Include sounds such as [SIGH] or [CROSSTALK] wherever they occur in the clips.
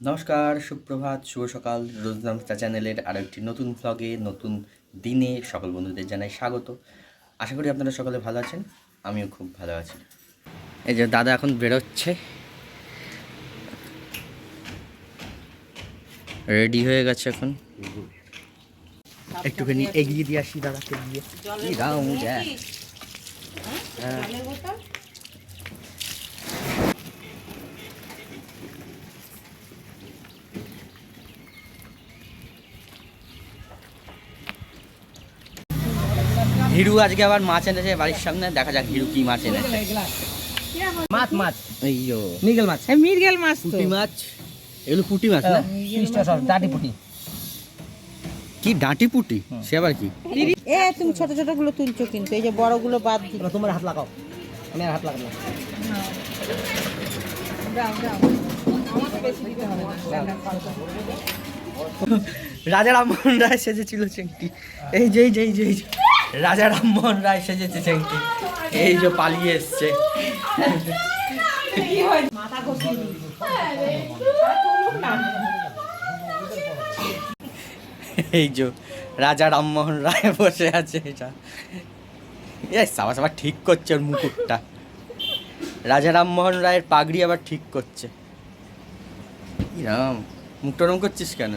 নমস্কার সুপ্রভাত শুভ সকাল। রোজনামস্তা চ্যানেলের আরও একটি নতুন ভ্লগে নতুন দিনে সকল বন্ধুদের জানাই স্বাগত। আশা করি আপনারা সকলে ভালো আছেন আমিও খুব ভালো আছি। এই যে দাদা এখন বেরোচ্ছে। রেডি হয়ে গেছে এখন। একটুখানি এগিয়ে দিয়ে আসি দাদাকে দিয়ে। হ্যাঁ। হিরু আজকে আবার মাছ এনেছে বাড়ির সামনে। দেখা যাক হিরু কি মাছ এনেছে। মাছ মাছ। এই যো নিগেল মাছ মিরগেল মাছ পুঁটি মাছ? এগুলো পুঁটি মাছ না? সব দাঁটি পুটি। কি ডাঁটি পুঁটি? সে আবার কি? এ তুমি ছোট ছোটগুলো তুলছো কিন্তু এই যে বড়গুলো বাদ দিই তোমার হাত লাগাও। আমি আর হাত লাগাবো না। রাজা রামমোহন রায় সেজেছিল চেংটি এই যে এই যে এই যে এই যে। রাজা রামমোহন রায় সেজেছে চেংটি এই যে পালিয়ে এসছে। এই যে রাজা রামমোহন রায় বসে আছে এটা। এই সাবা সাবা ঠিক করছে ওর মুকুটটা। রাজা রামমোহন রায়ের পাগড়ি আবার ঠিক করছে। ই রাম মুখটা ওরম করছিস কেন?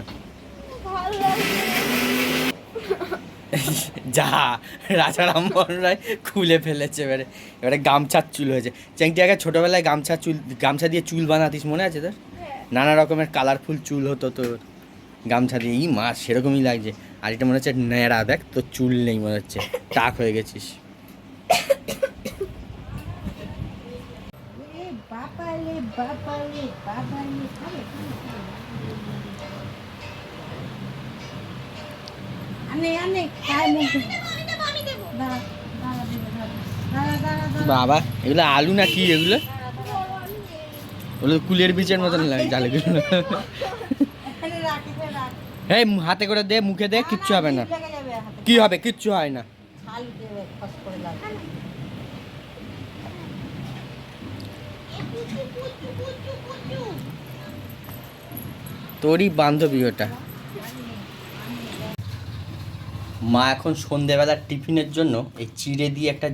[LAUGHS] যা রাজা রামমোহন রায় খুলে ফেলেছে এবারে। এবারে গামছার চুল হয়েছে। চেংটি আগে ছোটোবেলায় গামছা চুল গামছা দিয়ে চুল বানাতিস মনে আছে তোর? নানা রকমের কালারফুল চুল হতো তোর। গামছা দিয়ে ই মাছ সেরকমই লাগছে। আর এটা মনে হচ্ছে ন্যাড়া দেখ তোর চুল নেই মনে হচ্ছে। টাক হয়ে গেছিস। বাপালে বাবা, এগুলো আলু না কি এগুলো? ওগুলো কুলের বীজের মতন লাগে জালেগুলো হ্যাঁ হাতে করে দে, মুখে দে, কিচ্ছু হবে না। কি হবে, কিচ্ছু হয় না। তোরই বান্ধবী ওটা। মা এখন সন্ধেবেলার টিফিনের জন্য এই চিড়ে দিয়ে একটা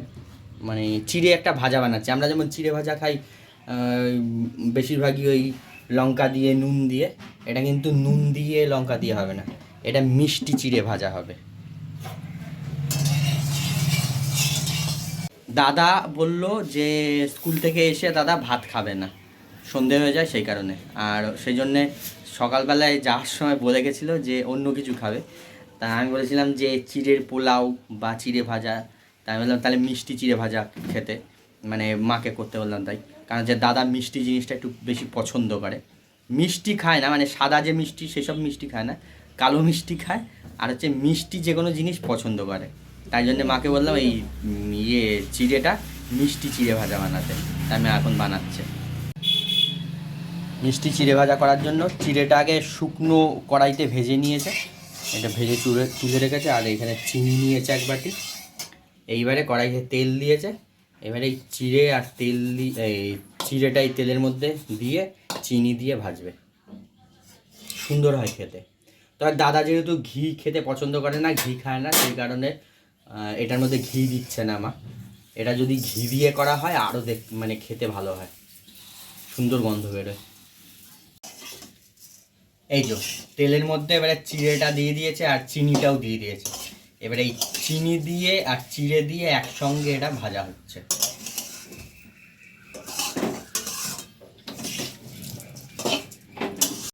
মানে চিড়ে একটা ভাজা বানাচ্ছে। আমরা যেমন চিড়ে ভাজা খাই বেশিরভাগই ওই লঙ্কা দিয়ে, নুন দিয়ে, এটা কিন্তু নুন দিয়ে লঙ্কা দিয়ে হবে না। এটা মিষ্টি চিড়ে ভাজা হবে। দাদা বলল যে স্কুল থেকে এসে দাদা ভাত খাবে না। সন্ধে হয়ে যায় সেই কারণে। আর সেই জন্যে সকালবেলায় যাওয়ার সময় বলে গেছিল যে অন্য কিছু খাবে। তা আমি বলেছিলাম যে চিড়ের পোলাও বা চিড়ে ভাজা তাই আমি বললাম তাহলে মিষ্টি চিড়ে ভাজা খেতে মানে মাকে করতে বললাম তাই। কারণ যে দাদা মিষ্টি জিনিসটা একটু বেশি পছন্দ করে। মিষ্টি খায় না মানে সাদা যে মিষ্টি সেসব মিষ্টি খায় না, কালো মিষ্টি খায়, আর হচ্ছে মিষ্টি যে কোনো জিনিস পছন্দ করে। তাই জন্য মাকে বললাম এই ইয়ে চিড়েটা মিষ্টি চিড়ে ভাজা বানাতে তাই আমি এখন বানাচ্ছে। মিষ্টি চিড়ে ভাজা করার জন্য চিড়েটা আগে শুকনো কড়াইতে ভেজে নিয়েছে এটা ভেজে চুলে, তুলে রেখেছে, আর এখানে চিনি নিয়েছে এক বাটি। এইবারে কড়াইতে তেল দিয়েছে। এবারে এই চিড়ে আর তেল দিয়ে এই চিড়েটা এই তেলের মধ্যে দিয়ে চিনি দিয়ে ভাজবে। সুন্দর হয় খেতে। তো আর দাদা যেহেতু ঘি খেতে পছন্দ করে না, ঘি খায় না, সেই কারণে এটার মধ্যে ঘি দিচ্ছে না মা। এটা যদি ঘি দিয়ে করা হয়, আরও দেখ মানে খেতে ভালো হয়। সুন্দর গন্ধ বেরোয়। এই যে তেলের মধ্যে এবারে চিড়েটা দিয়ে দিয়েছে আর চিনিটাও দিয়ে দিয়েছে। এবারে এই চিনি দিয়ে আর চিড়ে দিয়ে একসঙ্গে এটা ভাজা হচ্ছে।